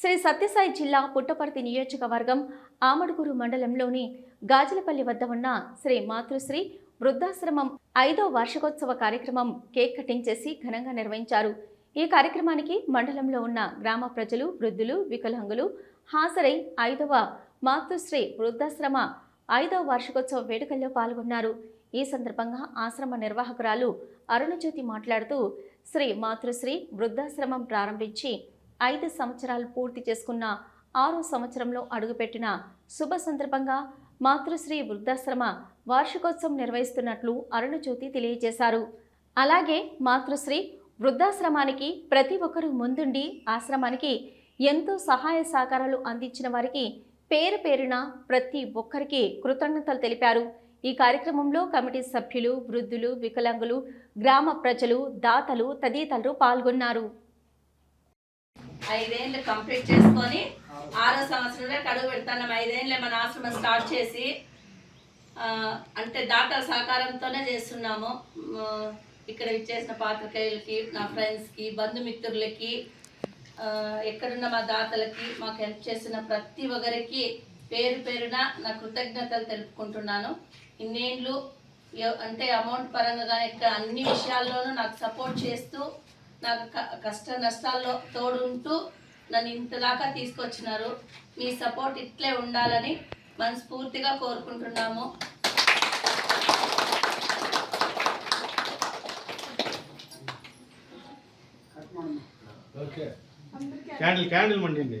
శ్రీ సత్యసాయి జిల్లా పుట్టపర్తి నియోజకవర్గం ఆమడుగురు మండలంలోని గాజులపల్లి వద్ద ఉన్న శ్రీ మాతృశ్రీ వృద్ధాశ్రమం ఐదో వార్షికోత్సవ కార్యక్రమం కేక్ కటింగ్ చేసి ఘనంగా నిర్వహించారు. ఈ కార్యక్రమానికి మండలంలో ఉన్న గ్రామ ప్రజలు వృద్ధులు వికలాంగులు హాజరై ఐదవ మాతృశ్రీ వృద్ధాశ్రమ ఐదవ వార్షికోత్సవ వేడుకల్లో పాల్గొన్నారు. ఈ సందర్భంగా ఆశ్రమ నిర్వాహకురాలు అరుణజ్యోతి మాట్లాడుతూ శ్రీ మాతృశ్రీ వృద్ధాశ్రమం ప్రారంభించి ఐదు సంవత్సరాలు పూర్తి చేసుకున్న ఆరో సంవత్సరంలో అడుగుపెట్టిన శుభ సందర్భంగా మాతృశ్రీ వృద్ధాశ్రమ వార్షికోత్సవం నిర్వహిస్తున్నట్లు అరుణజ్యోతి తెలియజేశారు. అలాగే మాతృశ్రీ వృద్ధాశ్రమానికి ప్రతి ఒక్కరూ ముందుండి ఆశ్రమానికి ఎంతో సహాయ సహకారాలు అందించిన వారికి పేరు పేరున ప్రతి ఒక్కరికి కృతజ్ఞతలు తెలిపారు. ఈ కార్యక్రమంలో కమిటీ సభ్యులు వృద్ధులు వికలాంగులు గ్రామ ప్రజలు దాతలు తదితరులు పాల్గొన్నారు. ఐదేళ్ళు కంప్లీట్ చేసుకొని ఆరో సంవత్సరంలో కడుగు పెడతాను ఐదేళ్ళే మన ఆశ్రమం స్టార్ట్ చేసి అంటే దాతల సహకారంతోనే చేస్తున్నాము. ఇక్కడ ఇచ్చేసిన పాత్రికేయులకి నా ఫ్రెండ్స్కి బంధుమిత్రులకి ఎక్కడున్న మా దాతలకి మాకు హెల్ప్ చేసిన ప్రతి ఒక్కరికి పేరు పేరున నా కృతజ్ఞతలు తెలుపుకుంటున్నాను. ఇన్నేళ్ళు అంటే అమౌంట్ పరంగా కానీ ఇక్కడ అన్ని విషయాల్లోనూ నాకు సపోర్ట్ చేస్తూ నాకు క- కష్ట నష్టాల్లో తోడుంటూ నన్ను ఇంతదాకా తీసుకొచ్చినారు మీ సపోర్ట్ ఇట్లే ఉండాలని మనస్ఫూర్తిగా కోరుకుంటున్నాము ఓకే క్యాండిల్ క్యాండిల్ మండింది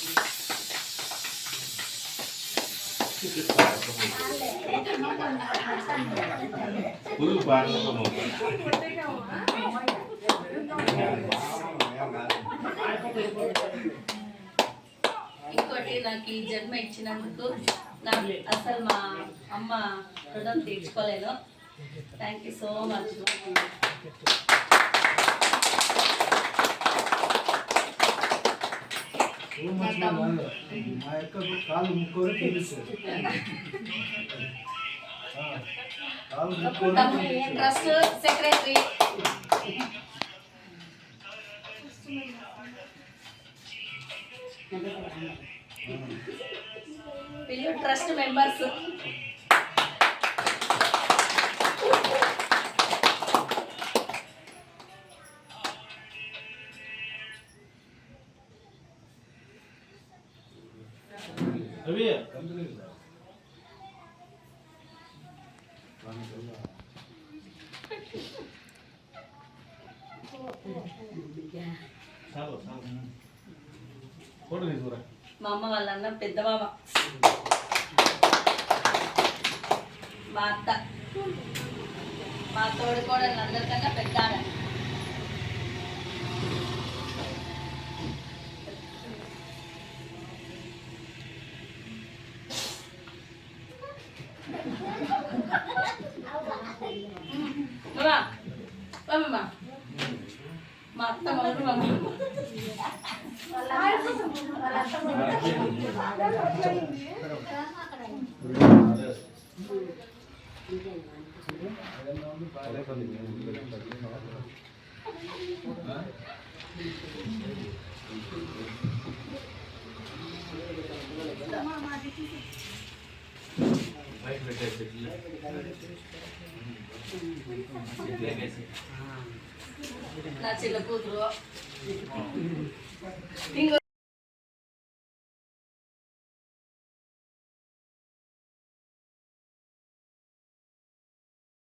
ఫుల్ ఇంకోటి నాకు ఈ జన్మ ఇచ్చినందుకు నా అసలు మా అమ్మ రుణం తీర్చుకోలేదు థ్యాంక్ యూ సో మచ్ మా యొక్క కాలు ముక్కోరు తెలుస్తుంది ముక్కోరు trust secretary trust members Ravi చాలు చాలు ఫోటో తీసుకురా మా అమ్మ వాళ్ళ అన్న పెద్ద మామ మా అత్త మా తోడు కూడా అందరికన్నా పెద్ద মামা মাত্তা মামা মামা মামা నా చిన్న కూతురు.